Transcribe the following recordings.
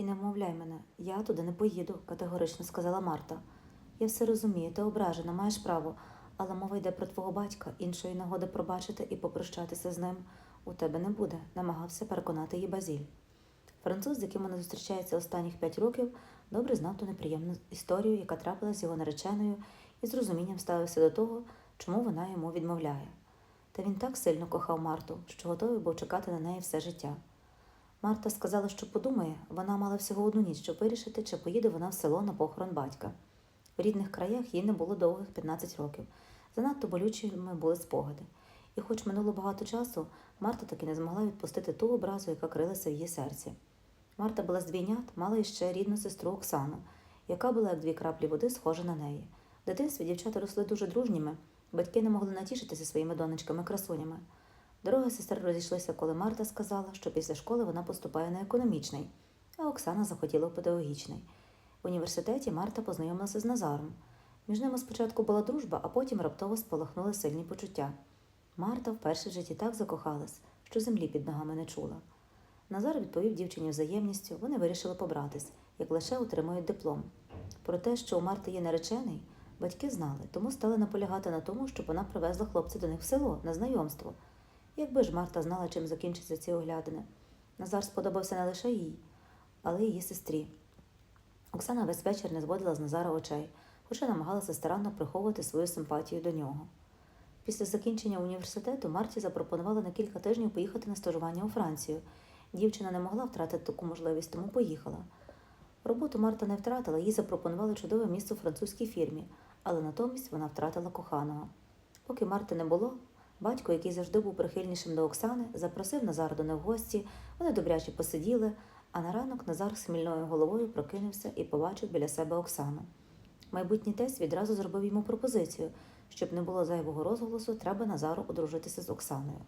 І не вмовляй мене, я туди не поїду, категорично сказала Марта. Я все розумію, ти ображена, маєш право, але мова йде про твого батька, іншої нагоди пробачити і попрощатися з ним у тебе не буде, намагався переконати її Базіль. Француз, з яким вона зустрічається останніх п'ять років, добре знав ту неприємну історію, яка трапилася з його нареченою, і з розумінням ставився до того, чому вона йому відмовляє. Та він так сильно кохав Марту, що готовий був чекати на неї все життя. Марта сказала, що подумає, вона мала всього одну ніч, щоб вирішити, чи поїде вона в село на похорон батька. В рідних краях їй не було довгих 15 років. Занадто болючими були спогади. І хоч минуло багато часу, Марта таки не змогла відпустити ту образу, яка крилася в її серці. Марта була з двійнят, мала іще рідну сестру Оксану, яка була як дві краплі води, схожа на неї. В дитинстві дівчата росли дуже дружніми, батьки не могли натішитися своїми донечками-красунями. Дороги сестер розійшлися, коли Марта сказала, що після школи вона поступає на економічний, а Оксана захотіла у педагогічний. В університеті Марта познайомилася з Назаром. Між ними спочатку була дружба, а потім раптово спалахнули сильні почуття. Марта вперше в житті так закохалась, що землі під ногами не чула. Назар відповів дівчині взаємністю, вони вирішили побратись, як лише отримують диплом. Про те, що у Марти є наречений, батьки знали, тому стали наполягати на тому, щоб вона привезла хлопця до них в село на знайомство. Якби ж Марта знала, чим закінчаться ці оглядини. Назар сподобався не лише їй, але й її сестрі. Оксана весь вечір не зводила з Назара очей, хоча намагалася старанно приховувати свою симпатію до нього. Після закінчення університету Марті запропонували на кілька тижнів поїхати на стажування у Францію. Дівчина не могла втратити таку можливість, тому поїхала. Роботу Марта не втратила, їй запропонували чудове місце у французькій фірмі, але натомість вона втратила коханого. Поки Марти не було, батько, який завжди був прихильнішим до Оксани, запросив Назара до них в гості, вони добряче посиділи, а на ранок Назар з хмільною головою прокинувся і побачив біля себе Оксану. Майбутній тесть відразу зробив йому пропозицію, щоб не було зайвого розголосу, треба Назару одружитися з Оксаною.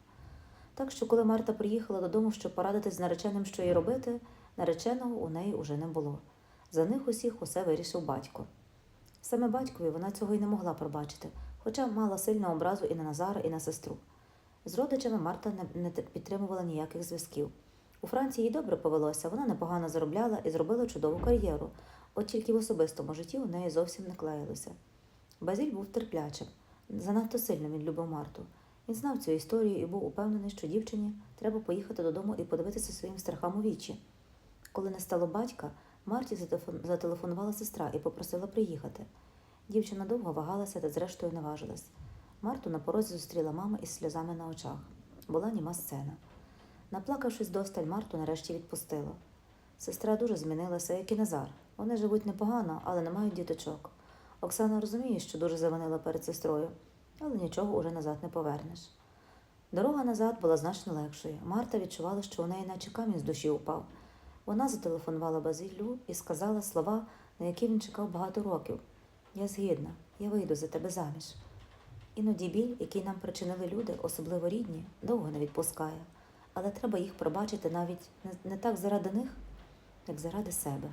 Так що, коли Марта приїхала додому, щоб порадитись з нареченим, що їй робити, нареченого у неї уже не було. За них усіх усе вирішив батько. Саме батькові вона цього й не могла пробачити, хоча мала сильну образу і на Назара, і на сестру. З родичами Марта не, підтримувала ніяких зв'язків. У Франції їй добре повелося, вона непогано заробляла і зробила чудову кар'єру, от тільки в особистому житті у неї зовсім не клеїлося. Базіль був терплячим, занадто сильно він любив Марту. Він знав цю історію і був упевнений, що дівчині треба поїхати додому і подивитися своїм страхам у вічі. Коли не стало батька, Марті зателефонувала сестра і попросила приїхати. Дівчина довго вагалася та зрештою наважилась. Марту на порозі зустріла мама із сльозами на очах. Була німа сцена. Наплакавшись досталь, Марту нарешті відпустила. Сестра дуже змінилася, як і Назар. Вони живуть непогано, але не мають діточок. Оксана розуміє, що дуже завинила перед сестрою, але нічого уже назад не повернеш. Дорога назад була значно легшою. Марта відчувала, що у неї наче камінь з душі упав. Вона зателефонувала Базилю і сказала слова, на які він чекав багато років. Я згідна, я вийду за тебе заміж. Іноді біль, який нам причинили люди, особливо рідні, довго не відпускає, але треба їх пробачити навіть не, так заради них, як заради себе.